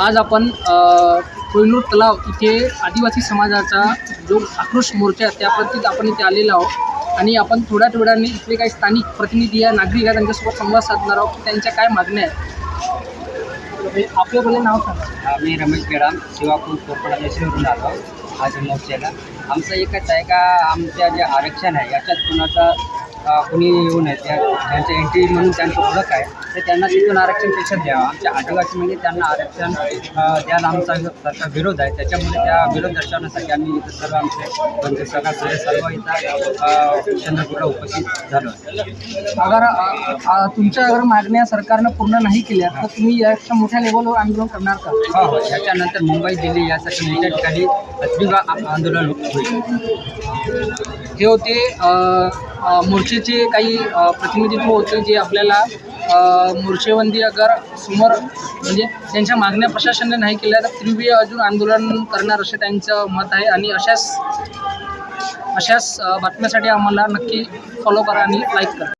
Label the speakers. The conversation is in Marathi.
Speaker 1: आज आपण अ, कोहिनूर तलाव इथे आदिवासी समाजाचा जो आक्रोश मोर्चा आहे त्याप्रती आपण इथे आलेलो आहोत. आणि आपण थोड्या वेळाने इथले काही स्थानिक प्रतिनिधी या नागरिक आहेत त्यांच्यासोबत संवाद साधणार आहोत. की त्यांच्या काय मागण्या आहेत? आपलं पहिले नाव सांगा.
Speaker 2: मी रमेश गेडाम शिवापूर कोरपडा देशवरून आलो. आज मोर्चाला आमचं एकच आहे का आमच्या जे आरक्षण आहे याच्यात कुणाचा कुणी येऊ नये त्या त्यांचं एंट्री म्हणून त्यांचं ओळख आहे तर त्यांना तिथून आरक्षणपेक्षा द्यावं आमच्या आदिवासी म्हणजे त्यांना आरक्षण द्यायला आमचा त्याचा विरोध आहे. त्याच्यामुळे त्या विरोध दर्शवण्यासाठी आम्ही इथं सर्व आमचे बंधू सगळा सर्व इथं चंद्रपूरला उपस्थित झालो.
Speaker 1: अगर तुमच्या अगर मागण्या सरकारनं पूर्ण नाही केल्या तर तुम्ही याच्या मोठ्या लेवलवर आंदोलन करणार का?
Speaker 2: हो हो. याच्यानंतर मुंबई दिल्ली यासाठी मोठ्या ठिकाणी आंदोलन होईल.
Speaker 1: हे होते मोर्चेचे काही प्रतिनिधित्व होते जे आपल्याला मोर्चेबंदी अगर समोर म्हणजे त्यांच्या मागण्या प्रशासनाने नाही केल्या तर तीव्र अजून आंदोलन करणार असे त्यांचं मत आहे. आणि अशाच अशाच बातम्यासाठी आम्हाला नक्की फॉलो करा आणि लाईक करा.